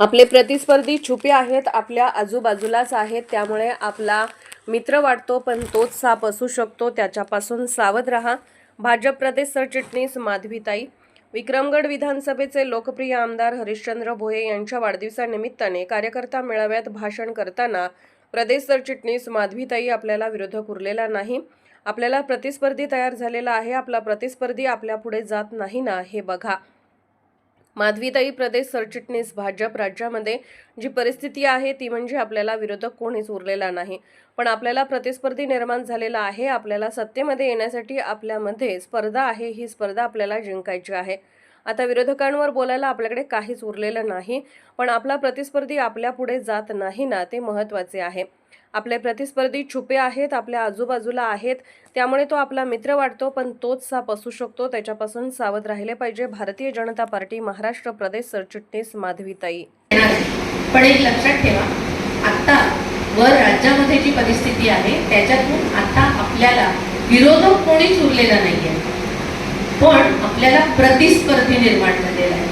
आपले प्रतिस्पर्धी छुपे आहेत आपल्या आजूबाजूलाच आहेत त्यामुळे आपला मित्र वाटतो पण तोच साप असू शकतो. त्याच्यापासून सावध रहा. भाजप प्रदेश सरचिटणीस माधवीताई विक्रमगड विधानसभेचे लोकप्रिय आमदार हरिश्चंद्र भोये यांच्या वाढदिवसानिमित्ताने कार्यकर्ता मेळाव्यात भाषण करताना प्रदेश सरचिटणीस माधवीताई आपल्याला विरोधक उरलेला नाही. आपल्याला प्रतिस्पर्धी तयार झालेला आहे. आपला प्रतिस्पर्धी आपल्या पुढे जात नाही ना हे बघा. माधवीताई प्रदेश सरचिटणीस भाजप राज्यामध्ये जी परिस्थिती आहे ती म्हणजे आपल्याला विरोधक कोणीच उरलेला नाही. पण आपल्याला प्रतिस्पर्धी निर्माण झालेला आहे आपल्याला सत्तेमध्ये येण्यासाठी आपल्यामध्ये स्पर्धा आहे ही स्पर्धा आपल्याला जिंकायची आहे. आता विरोधकांवर बोलायला आपल्याकडे काहीच उरलेलं नाही पण आपला प्रतिस्पर्धी आपल्या पुढे जात नाही ना ते महत्त्वाचे आहे. आपले प्रतिस्पर्धी छुपे आहेत आपल्या आजूबाजूला आहेत त्यामुळे तो आपला मित्र वाटतो पण तोच साप असू शकतो त्याच्यापासून सावध राहिले पाहिजे भारतीय जनता पार्टी महाराष्ट्र प्रदेश सरचिटणीस माधवीताई. पण एक लक्षात ठेवा आता वर राज्यामध्ये जी परिस्थिती आहे त्याच्यातून आता आपल्याला विरोधक कोणीच उरलेला नाहीये. पण आपल्याला प्रतिस्पर्धी निर्माण झालेला आहे.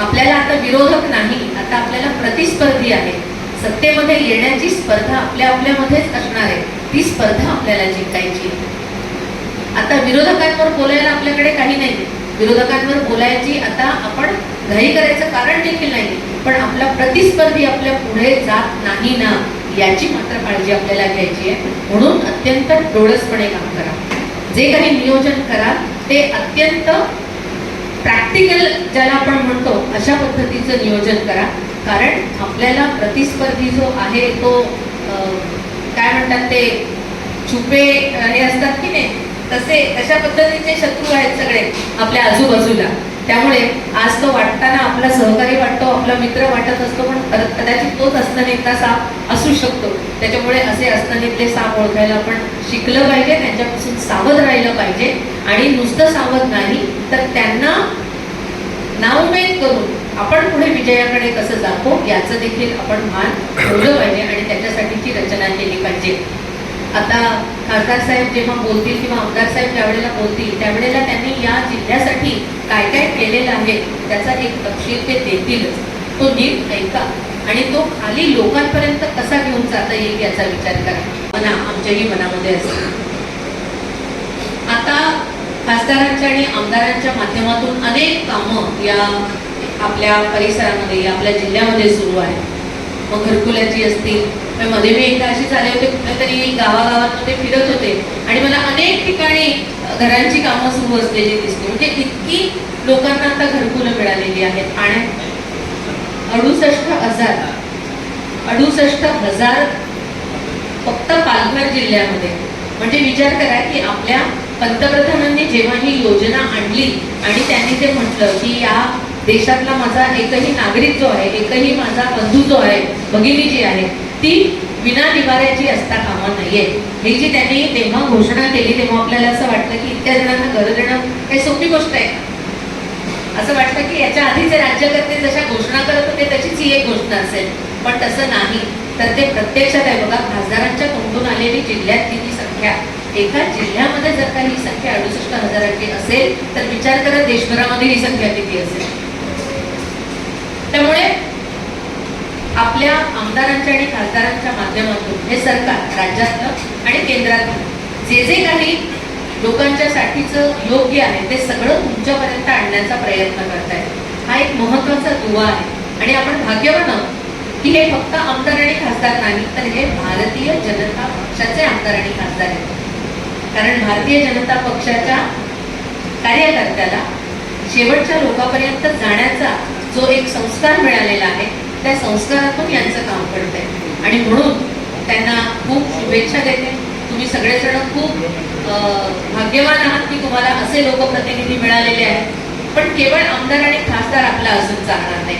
आपल्याला आता विरोधक नाही आता आपल्याला प्रतिस्पर्धी आहे. सत्तेमध्ये येण्याची स्पर्धा आपल्या आपल्यामध्येच असणार आहे. ती स्पर्धा आपल्याला जिंकायची आहे. आता विरोधकांवर बोलायला आपल्याकडे काही नाही. विरोधकांवर बोलायची आता आपण घाई करायचं कारण देखील नाही. पण आपला प्रतिस्पर्धी आपल्या पुढे जात नाही ना याची मात्र काळजी आपल्याला घ्यायची आहे. म्हणून अत्यंत डोळसपणे काम करा. जे काही नियोजन कराल ते अत्यंत प्रॅक्टिकल ज्याला आपण म्हणतो अशा पद्धतीचं नियोजन करा. कारण आपल्याला प्रतिस्पर्धी जो आहे तो काय म्हणतात ते छुपे हे असतात की नाही तसे अशा पद्धतीचे शत्रू आहेत सगळे आपल्या आजूबाजूला. त्यामुळे आज तो वाटताना आपला सहकारी वाटतो आपला मित्र वाटत असतो पण कदाचित तोच असतानेतला साप असू शकतो. त्याच्यामुळे असे असतानेतले साप ओळखायला आपण शिकलं पाहिजे त्यांच्यापासून सावध राहिलं पाहिजे. आणि नुसतं सावध नाही तर त्यांना नावमेद करून आपण पुढे विजयाकडे कसं जातो याचं देखील आपण भान ठेवलं पाहिजे आणि त्याच्यासाठीची रचना केली पाहिजे. आता खासदार साहेब जेव्हा बोलतील किंवा आमदार साहेब ज्यावेळेला बोलतील त्यावेळेला त्यांनी या जिल्ह्यासाठी काय काय केलेलं आहे त्याचा एक तपशील ते देतीलच. तो नीट ऐका. आणि तो खाली लोकांपर्यंत कसा घेऊन जाता येईल याचा विचार करा. मना आमच्याही मनामध्ये असतो. आता खासदारांच्या आणि आमदारांच्या माध्यमातून अनेक कामं या आपल्या परिसरामध्ये या आपल्या जिल्ह्यामध्ये सुरू आहेत. मग घरकुलाची असतील. मग मध्ये मी एकदा अशी झाले होते कुठेतरी ते फिरत होते. आणि मला अनेक ठिकाणी घरांची कामं सुरू असलेली दिसली. म्हणजे इतकी लोकांना आता घरकुलं मिळालेली आहेत. आणि अडुसष्ट हजार अडुसष्ट हजार फक्त पालघर जिल्ह्यामध्ये. म्हणजे विचार करा की आपल्या पंतप्रधानांनी जेव्हा ही योजना आणली आणि त्यांनी ते म्हटलं की या देशातला माझा एकही नागरिक जो आहे एकही माझा बंधू जो आहे भगिनी जी आहे ती विना निवाऱ्याची असता कामा नाहीये ही जी त्यांनी तेव्हा घोषणा केली तेव्हा आपल्याला असं वाटलं की इतक्या जणांना घर देणं काही सोपी गोष्ट आहे असं वाटतं की याच्या आधीचे राज्यकर्ते जशा घोषणा करत होते त्याचीच ही एक घोषणा असेल. पण तसं नाही. तर ते प्रत्यक्षात आहे बघा खासदारांच्या तोंडून आलेली जिल्ह्यातली ती संख्या? एका जिल्ह्यामध्ये जर का ही संख्या अडुसष्ट हजारांची असेल तर विचार करा देशभरामध्ये ही संख्या किती असेल. त्यामुळे आपल्या आमदारांच्या आणि खासदारांच्या माध्यमातून हे सरकार राज्यातलं आणि केंद्रातलं जे जे काही लोकांच्या साठीचं योग्य आहे ते सगळं तुमच्यापर्यंत आणण्याचा प्रयत्न करताय हा एक महत्त्वाचा दुवा आहे. आणि आपण भाग्यवान आहोत की हे फक्त आमदार आणि खासदार नाही तर हे भारतीय जनता पक्षाचे आमदार आणि खासदार आहेत. कारण भारतीय जनता पक्षाच्या कार्यकर्त्याला शेवटच्या लोकांपर्यंत जाण्याचा जो एक संस्कार मिळालेला आहे त्या संस्कारातून यांचं काम घडतंय आणि म्हणून त्यांना खूप शुभेच्छा देते. तुम्ही सगळेजण खूप भाग्यवान आहात की तुम्हाला असे लोकप्रतिनिधी मिळालेले आहेत. पण केवळ आमदार आणि खासदार आपला अजून चालणार नाही.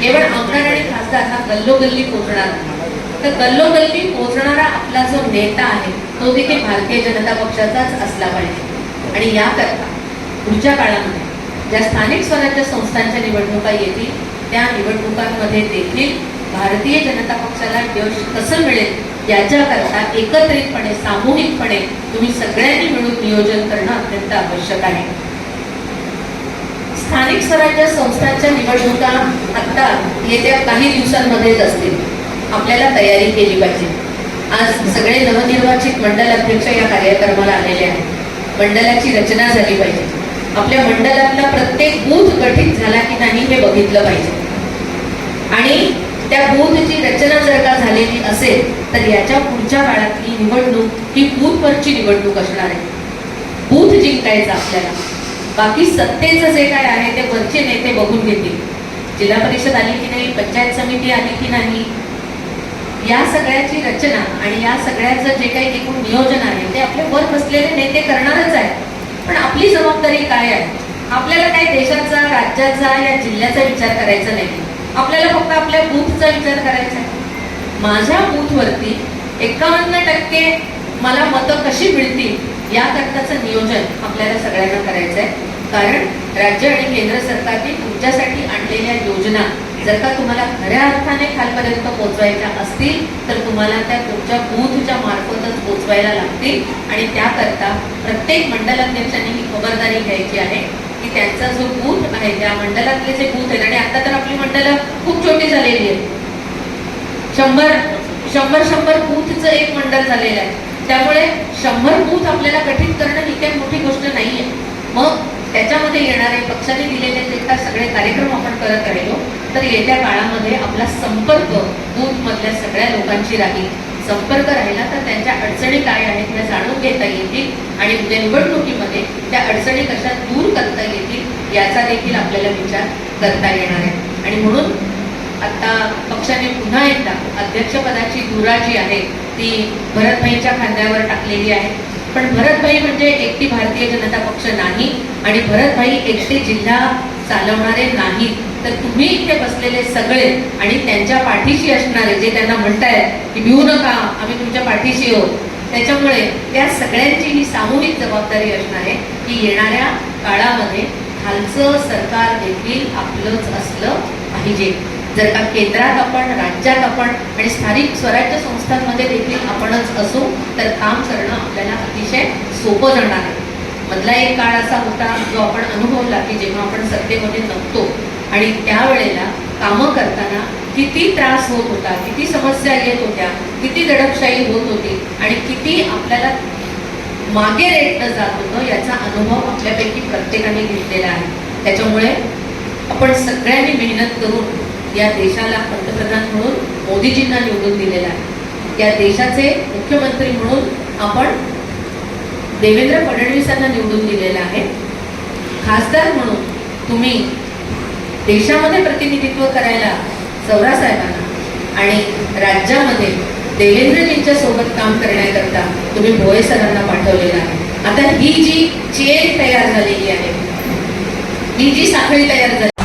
केवळ आमदार आणि खासदार हा गल्लोगल्ली पोहोचणार तर गल्लोगल्ली पोहोचणारा आपला जो नेता आहे तो देखील भारतीय जनता पक्षाचाच असला पाहिजे. आणि याकरता पुढच्या काळामध्ये ज्या स्थानिक स्वराज्य संस्थांच्या निवडणुका येतील त्या निवडणुकांमध्ये देखील भारतीय जनता पक्षाला यश कसं मिळेल याच्याकरता एकत्रितपणे सामूहिकपणे तुम्ही सगळ्यांनी मिळून नियोजन करणं अत्यंत आवश्यक आहे. स्थानिक स्वराज्य संस्थांच्या निवडणुका आता येत्या काही दिवसांमध्येच असतील. आपल्याला तयारी केली पाहिजे. आज सगळे नवनिर्वाचित मंडल अध्यक्ष या कार्यक्रमाला आलेले आहेत. मंडळाची रचना झाली पाहिजे. आपल्या मंडळातला प्रत्येक बूथ गठीत झाला की नाही हे बघितलं पाहिजे. आणि त्या बूथची रचना जर का झालेली असेल तर याच्या पुढच्या काळातली निवडणूक ही बूथवरची निवडणूक असणार आहे. बूथ जिंकायचा आपल्याला. बाकी सत्तेचं जे काय आहे ते वरचे नेते बघून घेतील. जिल्हा परिषद आली की नाही पंचायत समिती आली की नाही या सगळ्याची रचना आणि या सगळ्याचं जे काही एकूण नियोजन आहे ते आपले वर बसलेले नेते करणारच आहे पण आपली जबाबदारी काय आहे? आपल्याला काय देशाचा राज्याचा या जिल्ह्याचा विचार करायचा नाही. आपल्याला फक्त आपल्या बूथचा विचार करायचा आहे. माझ्या बूथवरती एकावन्न टक्के मला मतं कशी मिळतील याकरताचं नियोजन आपल्याला सगळ्यांना करायचं आहे कारण राज्य आणि केंद्र सरकारने तुमच्यासाठी आणलेल्या योजना जर का तुम्हाला खऱ्या अर्थाने खालपर्यंत पोहोचवायच्या असतील तर तुम्हाला त्या तुमच्या बूथच्या मार्फतच पोहोचवायला लागतील. आणि त्याकरता प्रत्येक मंडलाध्यक्षांनी ही खबरदारी घ्यायची आहे की त्यांचा जो बूथ आहे त्या मंडलातले जे बूथ आहेत आणि आता तर आपली मंडलं खूप छोटी झालेली आहेत. शंभर शंभर शंभर बूथचं एक मंडळ झालेलं आहे. त्यामुळे शंभर बूथ आपल्याला कठीण करणं ही काही मोठी गोष्ट नाहीये. मग त्याच्यामध्ये येणारे पक्षाने दिलेले जे का सगळे कार्यक्रम आपण करत राहिलो तर येत्या काळामध्ये आपला संपर्क बूथमधल्या सगळ्या लोकांशी राहील. संपर्क राहिला तर त्यांच्या अडचणी काय आहेत त्या जाणून घेता येतील आणि उद्या निवडणुकीमध्ये त्या अडचणी कशा दूर करता येतील याचा देखील आपल्याला विचार करता येणार आहे. आणि म्हणून आता पक्षाने पुन्हा एकदा अध्यक्षपदाची धुरा जी आहे ती भरतभाईच्या खांद्यावर टाकलेली आहे. पण भरतभाई म्हणजे एकटी भारतीय जनता पक्ष नाही आणि भरतभाई एकटे जिल्हा चालवणारे नाहीत. तर तुम्ही इथे बसलेले सगळे आणि त्यांच्या पाठीशी असणारे जे त्यांना म्हणतायत की भिवू नका आम्ही तुमच्या पाठीशी आहोत. त्याच्यामुळे त्या सगळ्यांची ही सामूहिक जबाबदारी असणार आहे की येणाऱ्या काळामध्ये खालचं सरकार देखील आपलंच असलं पाहिजे. जर का केंद्रात आपण राज्यात आपण आणि स्थानिक स्वराज्य संस्थांमध्ये देखील आपणच असू तर काम करणं आपल्याला अतिशय सोपं जाणार आहे. मधला एक काळ असा होता जो आपण अनुभवला की जेव्हा आपण सत्तेमध्ये नव्हतो आणि त्यावेळेला कामं करताना किती त्रास होत होता किती समस्या येत होत्या किती दडपशाही होत होती आणि किती आपल्याला मागे रेटलं जात होतं याचा अनुभव आपल्यापैकी प्रत्येकाने घेतलेला आहे. त्याच्यामुळे आपण सगळ्यांनी मेहनत करून या देशाला पंतप्रधान म्हणून मोदीजींना निवडून दिलेला आहे. या देशाचे मुख्यमंत्री म्हणून आपण देवेंद्र फडणवीसांना निवडून दिलेलं आहे. खासदार म्हणून तुम्ही देशामध्ये प्रतिनिधित्व करायला सौरासाहेबांना आणि राज्यामध्ये देवेंद्रजींच्या सोबत काम करण्याकरता तुम्ही भोये सरांना पाठवलेलं आहे. आता ही जी चेन तयार झालेली आहे ही जी साखळी तयार झाली